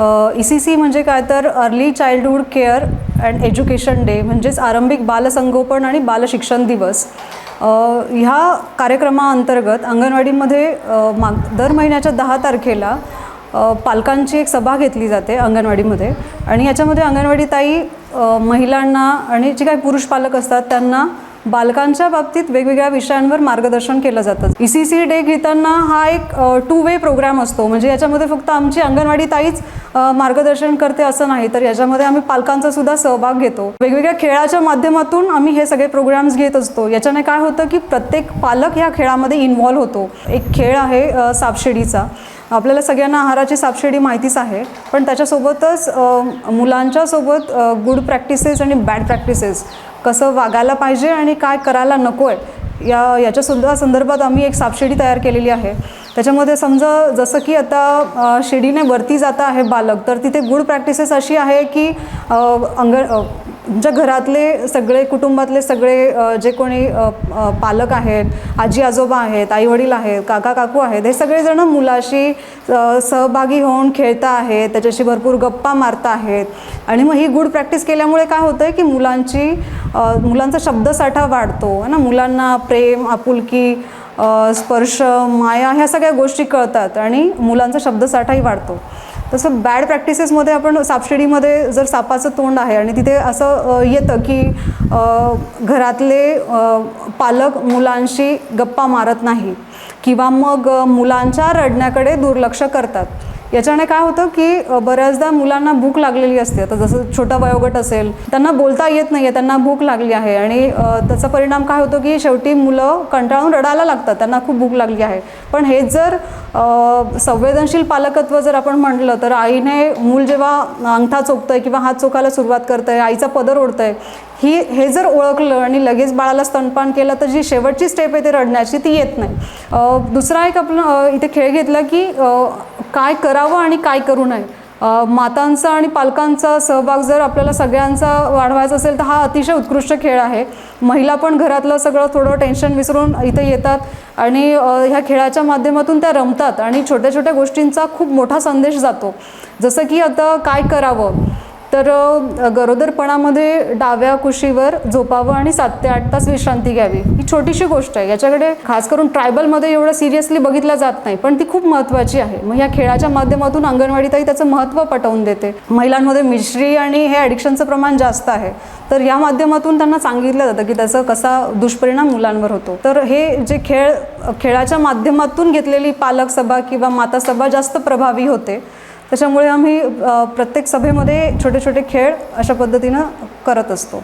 E C C म्हणजे काय तर early childhood care and education day म्हणजेच आरंभिक बालसंगोपन आणि बालशिक्षण दिवस. ह्या कार्यक्रमाअंतर्गत अंगणवाडीमध्ये माग दर महिन्याच्या दहा तारखेला पालकांची एक सभा घेतली जाते अंगणवाडीमध्ये. आणि याच्यामध्ये अंगणवाडी ताई महिलांना आणि जे काही पुरुष पालक असतात त्यांना बालकांच्या बाबतीत वेगवेगळ्या विषयांवर मार्गदर्शन केलं जातं. ई सी सी डे घेताना हा एक टू वे प्रोग्राम असतो. म्हणजे याच्यामध्ये फक्त आमची अंगणवाडी ताईच मार्गदर्शन करते असं नाही. तर याच्यामध्ये आम्ही पालकांचा सुद्धा सहभाग घेतो. वेगवेगळ्या खेळाच्या माध्यमातून आम्ही हे सगळे प्रोग्राम्स घेत असतो. याच्याने काय होतं की प्रत्येक पालक ह्या खेळामध्ये इन्व्हॉल्व्ह होतो. एक खेळ आहे सापशिडीचा. आपल्याला सगळ्यांना आहाराची सापशिडी माहितीच आहे पण त्याच्यासोबतच मुलांच्या सोबत गुड प्रॅक्टिसेस आणि बॅड प्रॅक्टिसेस कसं वागायला पाहिजे आणि काय करायला नको आहे या याच्यासुद्धा संदर्भात आम्ही एक सापशिडी तयार केलेली आहे. त्याच्यामध्ये समजा जसं की आता शिडीने वरती जाता आहे बालक तर तिथे गुड प्रॅक्टिसेस अशी आहे की अंग तुमच्या घरातले सगळे कुटुंबातले सगळे जे कोणी पालक आहेत आजी आजोबा आहेत आईवडील आहेत काका काकू आहेत हे सगळेजण मुलाशी सहभागी होऊन खेळता आहेत त्याच्याशी भरपूर गप्पा मारता आहेत. आणि मग ही गुड प्रॅक्टिस केल्यामुळे काय होतं आहे की मुलांची मुलांचा शब्दसाठा वाढतो. है ना? मुलांना प्रेम आपुलकी स्पर्श माया ह्या सगळ्या गोष्टी कळतात आणि मुलांचा शब्दसाठाही वाढतो. तसं बॅड प्रॅक्टिसेसमध्ये आपण सापशिडीमध्ये जर सापाचं तोंड आहे आणि तिथे असं येतं की घरातले पालक मुलांशी गप्पा मारत नाही किंवा मग मुलांच्या रडण्याकडे दुर्लक्ष करतात. याच्याने काय होतं की बऱ्याचदा मुलांना भूक लागलेली असते. आता जसं छोटा वयोगट असेल त्यांना बोलता येत नाही आहे त्यांना भूक लागली आहे. आणि त्याचा परिणाम काय होतो की शेवटी मुलं कंटाळून रडायला लागतात. त्यांना खूप भूक लागली आहे. पण हेच जर संवेदनशील पालकत्व जर आपण म्हटलं तर आईने मूल जेव्हा अंगठा चोखतंय किंवा हात चोखायला सुरुवात करतंय आईचा पदर ओढतंय ही हे जर ओळखलं आणि लगेच बाळाला स्तनपान केलं तर जी शेवटची स्टेप आहे ते रडण्याची ती येत नाही. दुसरा एक आपलं इथे खेळ घेतला की काय करावं आणि काय करू नये. मातांचा आणि पालकांचा सहभाग जर आपल्याला सगळ्यांचा वाढवायचा असेल तर हा अतिशय उत्कृष्ट खेळ आहे. महिला पण घरातलं सगळं थोडं टेन्शन विसरून इथे येतात आणि ह्या खेळाच्या माध्यमातून त्या रमतात आणि छोट्या छोट्या गोष्टींचा खूप मोठा संदेश जातो. जसं की आता काय करावं? तर गरोदरपणामध्ये डाव्या कुशीवर झोपावं आणि सात ते आठ तास विश्रांती घ्यावी ही छोटीशी गोष्ट आहे. याच्याकडे खास करून ट्रायबलमध्ये एवढं सिरियसली बघितलं जात नाही पण ती खूप महत्त्वाची आहे. मग या खेळाच्या माध्यमातून अंगणवाडीतही त्याचं महत्त्व पटवून देते. महिलांमध्ये मिश्री आणि हे ॲडिक्शनचं प्रमाण जास्त आहे. तर या माध्यमातून त्यांना सांगितलं जातं की त्याचा कसा दुष्परिणाम मुलांवर होतो. तर हे जे खेळ खेळाच्या माध्यमातून घेतलेली पालक सभा किंवा माता सभा जास्त प्रभावी होते. त्याच्यामुळे आम्ही प्रत्येक सभेमध्ये छोटे छोटे खेळ अशा पद्धतीनं करत असतो.